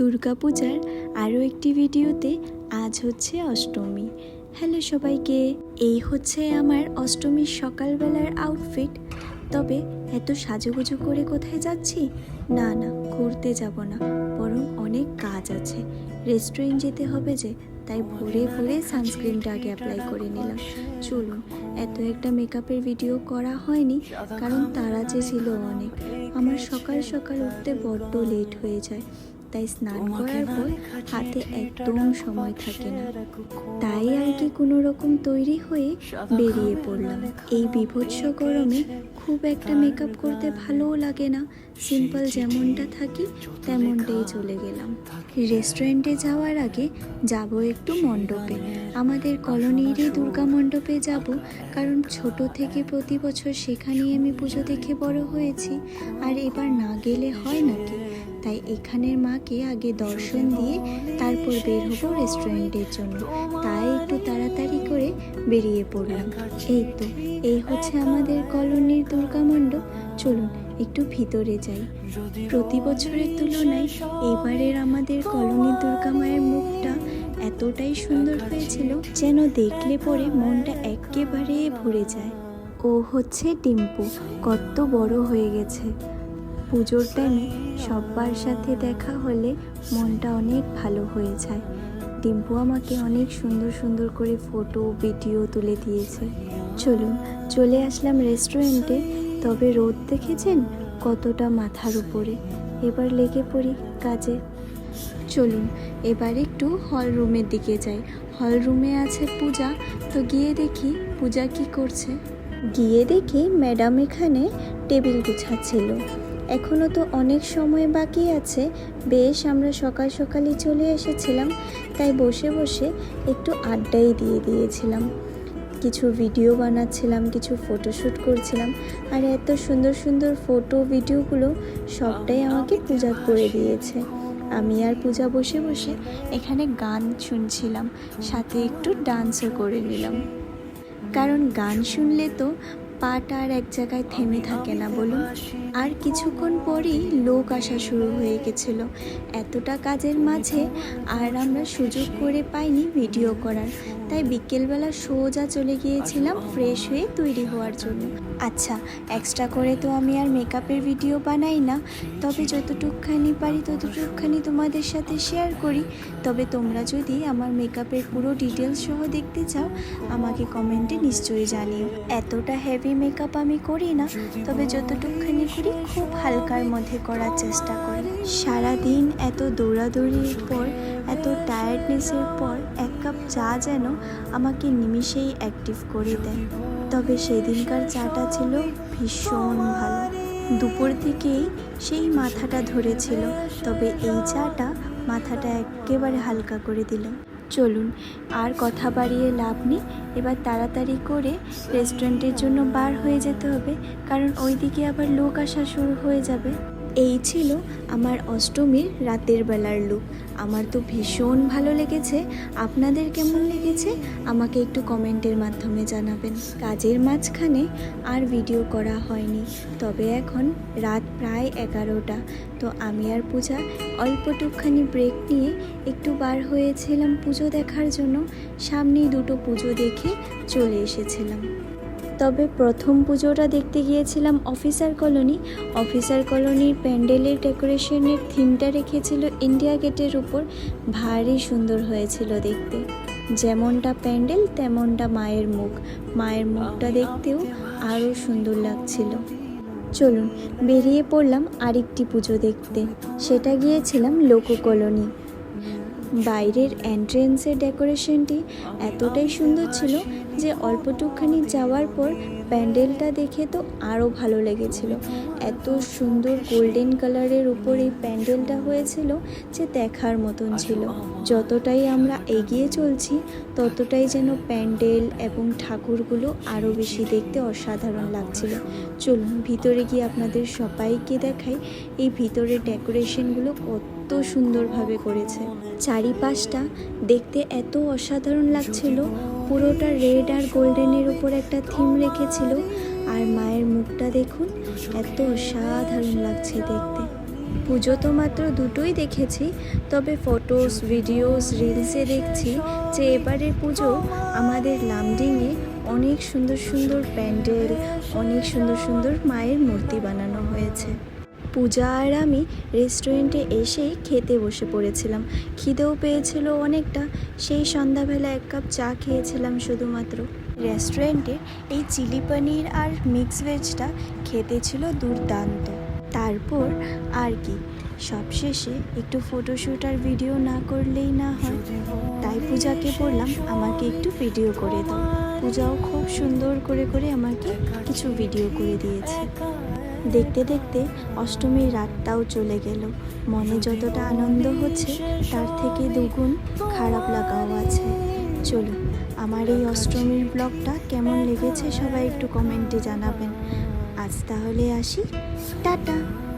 দুর্গাপূজার আরও একটি ভিডিওতে আজ হচ্ছে অষ্টমী। হ্যালো সবাইকে, এই হচ্ছে আমার অষ্টমীর সকালবেলার আউটফিট তবে এত সাজুগুজু করে কোথায় যাচ্ছি? না না, ঘুরতে যাব না, বরং অনেক কাজ আছে। রেস্টুরেন্ট যেতে হবে যে, তাই ভোরে ভোরে সানস্ক্রিনটা আগে অ্যাপ্লাই করে নিলাম। চলুন, এত একটা মেকআপের ভিডিও করা হয়নি, কারণ তারা যে ছিল অনেক। আমার সকাল সকাল উঠতে বড্ড লেট হয়ে যায়। তাই স্নান করার পর হাতে একদম সময় থাকে না। তাই আর কি কোনো রকম তৈরি হয়ে বেরিয়ে পড়লাম। এই বিভৎস গরমে খুব একটা মেকআপ করতে ভালোও লাগে না। সিম্পল যেমনটা থাকি তেমনটাই চলে গেলাম। রেস্টুরেন্টে যাওয়ার আগে যাব একটু মণ্ডপে। আমাদের কলোনিরই দুর্গা মণ্ডপে যাব। কারণ ছোট থেকে প্রতি বছর সেখানেই আমি পুজো দেখে বড় হয়েছি। আর এবার না গেলে হয় নাকি? তাই এখানের মাকে আগে দর্শন দিয়ে তারপর বের হব রেস্টুরেন্টের জন্য। তাই একটু তাড়াতাড়ি করে বেরিয়ে পড়লাম। এই তো, এই হচ্ছে আমাদের কলোনির দুর্গা মণ্ডপ। চলুন একটু ভিতরে যাই। প্রতি বছরের তুলনায় এবারের আমাদের কলোনির দুর্গা মায়ের মুখটা এতটাই সুন্দর হয়েছিল যেন দেখলে পরে মনটা একেবারে ভরে যায়। ও হচ্ছে টিম্পু, কত বড় হয়ে গেছে। পুজোর টাইমে সব্বার সাথে দেখা হলে মনটা অনেক ভালো হয়ে যায়। ডিম্পু আমাকে অনেক সুন্দর সুন্দর করে ফটো ভিডিও তুলে দিয়েছে। চলুন, চলে আসলাম রেস্টুরেন্টে তবে রোদ দেখেছেন? কতটা মাথার উপরে। এবার লেগে পড়ি কাজে। চলুন, এবার একটু হল রুমের দিকে যাই। হল রুমে আছে পূজা। তো গিয়ে দেখি পূজা কি করছে। গিয়ে দেখি ম্যাডাম এখানে টেবিল গুছাচ্ছিল। এখনও তো অনেক সময় বাকি আছে। বেশ আমরা সকাল সকালই চলে এসেছিলাম তাই বসে বসে একটু আড্ডাই দিয়ে দিয়েছিলাম। কিছু ভিডিও বানাচ্ছিলাম কিছু ফটোশ্যুট করছিলাম আর এত সুন্দর সুন্দর ফটো ভিডিওগুলো সবটাই আমাকে পূজা করে দিয়েছে। আমি আর পূজা বসে বসে এখানে গান শুনছিলাম সাথে একটু ডান্সও করে নিলাম। কারণ গান শুনলে তো পাটা আর এক জায়গায় থেমে থাকে না, বলুন। আর কিছুক্ষণ পরেই লোক আসা শুরু হয়ে গেছিল। এতটা কাজের মাঝে আর আমরা সুযোগ করে পাইনি ভিডিও করার। তাই বিকেলবেলা সোজা চলে গিয়েছিলাম ফ্রেশ হয়ে তৈরি হওয়ার জন্য। আচ্ছা এক্সট্রা করে তো আমি আর মেকআপের ভিডিও বানাই না। তবে যতটুকখানি পারি ততটুকখানি তোমাদের সাথে শেয়ার করি। তবে তোমরা যদি আমার মেকআপের পুরো ডিটেলস সহ দেখতে চাও, আমাকে কমেন্টে নিশ্চয়ই জানিও। এতটা হেভি মেকআপ আমি করি না, তবে যতটুকখানি করি খুব হালকার মধ্যে করার চেষ্টা করি। সারাদিন এত দৌড়াদৌড়ির পর, এত টায়ার্ডনেসের পর এক কাপ চা যেন আমাকে নিমিষেই অ্যাক্টিভ করে দেয়। তবে সেদিনকার চাটা ছিল ভীষণ ভালো। দুপুর থেকেই সেই মাথাটা ধরেছিল, তবে এই চাটা মাথাটা একেবারে হালকা করে দিল। চলুন, আর কথা বাড়িয়ে লাভ নেই। এবার তাড়াতাড়ি করে রেস্টুরেন্টের জন্য বার হয়ে যেতে হবে, কারণ ওইদিকে আবার লোক আসা শুরু হয়ে যাবে। এই ছিল আমার অষ্টমীর রাতের বেলার লুক আমার তো ভীষণ ভালো লেগেছে। আপনাদের কেমন লেগেছে? আমাকে একটু কমেন্টের মাধ্যমে জানাবেন। কাজের মাঝখানে আর ভিডিও করা হয়নি। তবে এখন রাত প্রায় এগারোটা। তো আমি আর পূজা অল্পটুকখানি ব্রেক নিয়ে একটু বার হয়েছিলাম পুজো দেখার জন্য। সামনেই দুটো পুজো দেখে চলে এসেছিলাম। তবে প্রথম পুজোটা দেখতে গিয়েছিলাম অফিসার কলোনি। অফিসার কলোনির প্যান্ডেলের ডেকোরেশনের থিমটা রেখেছিল ইন্ডিয়া গেটের উপর। ভারী সুন্দর হয়েছিল দেখতে। যেমনটা প্যান্ডেল, তেমনটা মায়ের মুখ। মায়ের মুখটা দেখতেও আরও সুন্দর লাগছিল। চলুন, বেরিয়ে পড়লাম আরেকটি পুজো দেখতে। সেটা গিয়েছিলাম লোকো কলোনি বাইরের এন্ট্রেন্সের ডেকোরেশনটি এতটাই সুন্দর ছিল যে অল্পটুকখানি যাওয়ার পর প্যান্ডেলটা দেখে তো আরও ভালো লেগেছিল। এত সুন্দর গোল্ডেন কালারের উপর এই প্যান্ডেলটা হয়েছিল যে দেখার মতন ছিল। যতটাই আমরা এগিয়ে চলছি, ততটাই যেন প্যান্ডেল এবং ঠাকুরগুলো আরও বেশি দেখতে অসাধারণ লাগছিল। চলুন, ভিতরে গিয়ে আপনাদের সবাইকে দেখাই এই ভিতরে ডেকোরেশনগুলো কত সুন্দরভাবে করেছে। চারিপাশটা দেখতে এত অসাধারণ লাগছিল। পুরোটা রেড আর গোল্ডেনের উপর একটা থিম রেখেছিল। আর মায়ের মুখটা দেখুন, এত অসাধারণ লাগছে দেখতে। পুজো তো মাত্র দুটোই দেখেছি, তবে ফটোস, ভিডিওস, রিলসে দেখছি যে এবারের পুজো আমাদের লামডিংয়ে অনেক সুন্দর সুন্দর প্যান্ডেল, অনেক সুন্দর সুন্দর মায়ের মূর্তি বানানো হয়েছে। পূজা আর আমি রেস্টুরেন্টে এসেই খেতে বসে পড়েছিলাম। খিদেও পেয়েছিল অনেকটা। সেই সন্ধ্যাবেলা এক কাপ চা খেয়েছিলাম শুধুমাত্র। রেস্টুরেন্টে এই চিলি পনির আর মিক্স ভেজটা খেতে ছিল দুর্দান্ত। তারপর আর কি, সবশেষে একটু ফটোশ্যুট আর ভিডিও না করলেই না হয়। তাই পূজাকে বললাম, আমাকে একটু ভিডিও করে দাও। পূজাও খুব সুন্দর করে করে আমাকে কিছু ভিডিও করে দিয়েছে। দেখতে দেখতে অষ্টমীর রাতটাও চলে গেল। মনে যতটা আনন্দ হচ্ছে, তার থেকে দুগুণ খারাপ লাগাও আছে। চলুন, আমার এই অষ্টমীর ব্লগটা কেমন লেগেছে সবাই একটু কমেন্টে জানাবেন। আজ তাহলে আসি। টাটা!